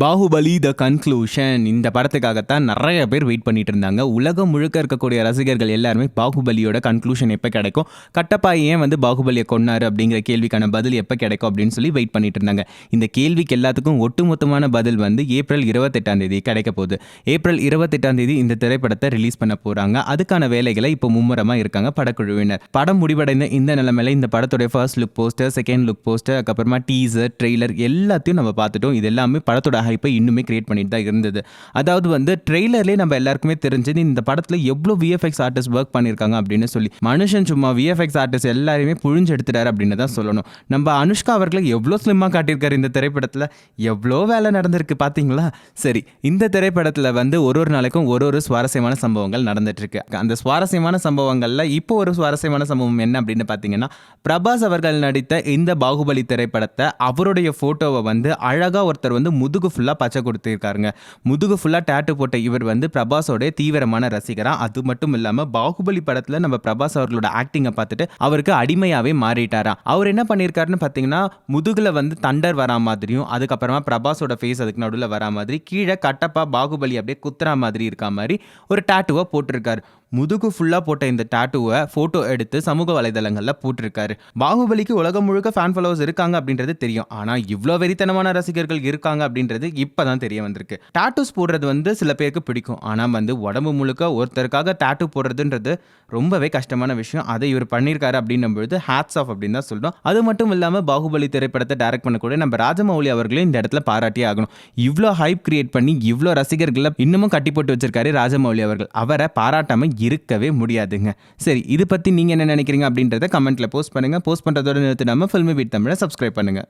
Baahubali the conclusion இந்த படத்துக்காகத்தான் நிறைய பேர் வெயிட் பண்ணிட்டு இருந்தாங்க. உலகம் முழுக்க இருக்கக்கூடிய ரசிகர்கள் எல்லாருமே பாகுபலியோட கன்க்ளூஷன் எப்போ கிடைக்கும்? கட்டப்பா ஏன் வந்து பாகுபலியை கொன்னாரு அப்படிங்கிற கேள்விக்கான பதில் எப்போ கிடைக்கும் அப்படின்னு சொல்லி வெயிட் பண்ணிட்டு இருந்தாங்க. இந்த கேள்விக்கு எல்லாத்துக்கும் ஒட்டுமொத்தமான பதில் வந்து ஏப்ரல் இருபத்தெட்டாம் தேதி கிடைக்க போகுது. ஏப்ரல் இருபத்தெட்டாம் தேதி இந்த திரைப்படத்தை ரிலீஸ் பண்ண போகிறாங்க அதுக்கான வேலைகளை இப்போ மும்முரமாக இருக்காங்க படக்குழுவினர். படம் முடிவடைந்த இந்த நிலைமையில இந்த படத்துடைய first look poster second look poster அதுக்கப்புறமா டீசர் ட்ரெய்லர் எல்லாத்தையும் நம்ம பார்த்துட்டோம். இது எல்லாமே படத்தோட ஹைப்பை இன்னுமே கிரியேட் பண்ணிட்டு தான் இருந்தது. அதாவது வந்து ட்ரெய்லர்லேயே நம்ம எல்லாருக்குமே தெரிஞ்சது இந்த படத்தில் எவ்வளோ விஎஃப்எக்ஸ் ஆர்டிஸ்ட் ஒர்க் பண்ணியிருக்காங்க அப்படின்னு சொல்லி. மனுஷன் சும்மா விஎஃப்எக்ஸ் ஆர்டிஸ்ட் எல்லாருமே புழிஞ்சு எடுத்துட்டாரு அப்படின்னு தான் சொல்லணும். நம்ம அனுஷ்கா அவர்களை எவ்வளோ ஸ்லிம்மாக காட்டியிருக்காரு இந்த திரைப்படத்தில்? எவ்வளோ வேலை நடந்திருக்கு பார்த்தீங்களா சரி இந்த திரைப்படத்தில் வந்து ஒரு ஒரு நாளைக்கும் ஒரு ஒரு சுவாரஸ்யமான சம்பவங்கள் நடந்துட்டுருக்கு. அந்த சுவாரஸ்யமான சம்பவங்களில் இப்போ ஒரு சுவாரஸ்யமான சம்பவம் என்ன அப்படின்னு பார்த்தீங்கன்னா பிரபாஸ் அவர்கள் நடித்த இந்த பாகுபலி திரைப்படத்தை அவருடைய ஃபோட்டோவை வந்து அழகாக ஒருத்தர் வந்து முதுகு ஃபுல்லாக பச்சை கொடுத்துருக்காருங்க. முதுகு ஃபுல்லாக டேட்டு போட்ட இவர் வந்து பிரபாஸோட தீவிரமான ரசிகராக அது மட்டும் இல்லாமல் பாகுபலி படத்தில் நம்ம பிரபாஸ் அவர்களோட ஆக்டிங்கை பார்த்துட்டு அவருக்கு அடிமையாகவே மாறிட்டாராம் அவர் என்ன பண்ணியிருக்காருன்னு பார்த்தீங்கன்னா முதுகில் வந்து தண்டர் வரா மாதிரியும் அதுக்கப்புறமா பிரபாஸோட ஃபேஸ் அதுக்கு நடுவில் வரா மாதிரி கீழே கட்டப்பா பாகுபலி அப்படியே குத்துறா மாதிரி இருக்கா மாதிரி ஒரு டேட்டுவை போட்டிருக்காரு. முதுகு ஃபுல்லாக போட்ட இந்த டாட்டூவை ஃபோட்டோ எடுத்து சமூக வலைதளங்களில் போட்டிருக்காரு. பாகுபலிக்கு உலகம் முழுக்க ஃபேன் ஃபாலோவர்ஸ் இருக்காங்க அப்படின்றது தெரியும். ஆனால் இவ்வளோ வெறித்தனமான ரசிகர்கள் இருக்காங்க அப்படின்றது இப்போ தான் தெரிய வந்திருக்கு. டாட்டூஸ் போடுறது வந்து சில பேருக்கு பிடிக்கும். ஆனால் வந்து உடம்பு முழுக்க ஒருத்தருக்காக டாட்டூ போடுறதுன்றது ரொம்பவே கஷ்டமான விஷயம். அதை இவர் பண்ணியிருக்காரு அப்படின்னும் பொழுது ஹேட்ஸ் ஆஃப் அப்படின்னு தான் சொல்லணும் அது மட்டும் இல்லாமல் பாகுபலி திரைப்படத்தை டைரக்ட் பண்ணக்கூடிய நம்ம ராஜமௌலி அவர்களையும் இந்த இடத்துல பாராட்டியே ஆகணும். இவ்வளோ ஹைப் கிரியேட் பண்ணி இவ்வளோ ரசிகர்களை இன்னமும் கட்டி போட்டு வச்சிருக்காரு ராஜமௌலி அவர்கள். அவரை பாராட்டாமல் இருக்கவே முடியாதுங்க. சரி இது பற்றி நீங்கள் என்ன நினைக்கிறீங்க அப்படின்றத கமெண்ட்டில் போஸ்ட் பண்ணுங்கள் போஸ்ட் பண்ணுறதோட நிறுத்தினாமல் ஃபில்மி பீட் தமிழை சப்ஸ்கிரைப் பண்ணுங்கள்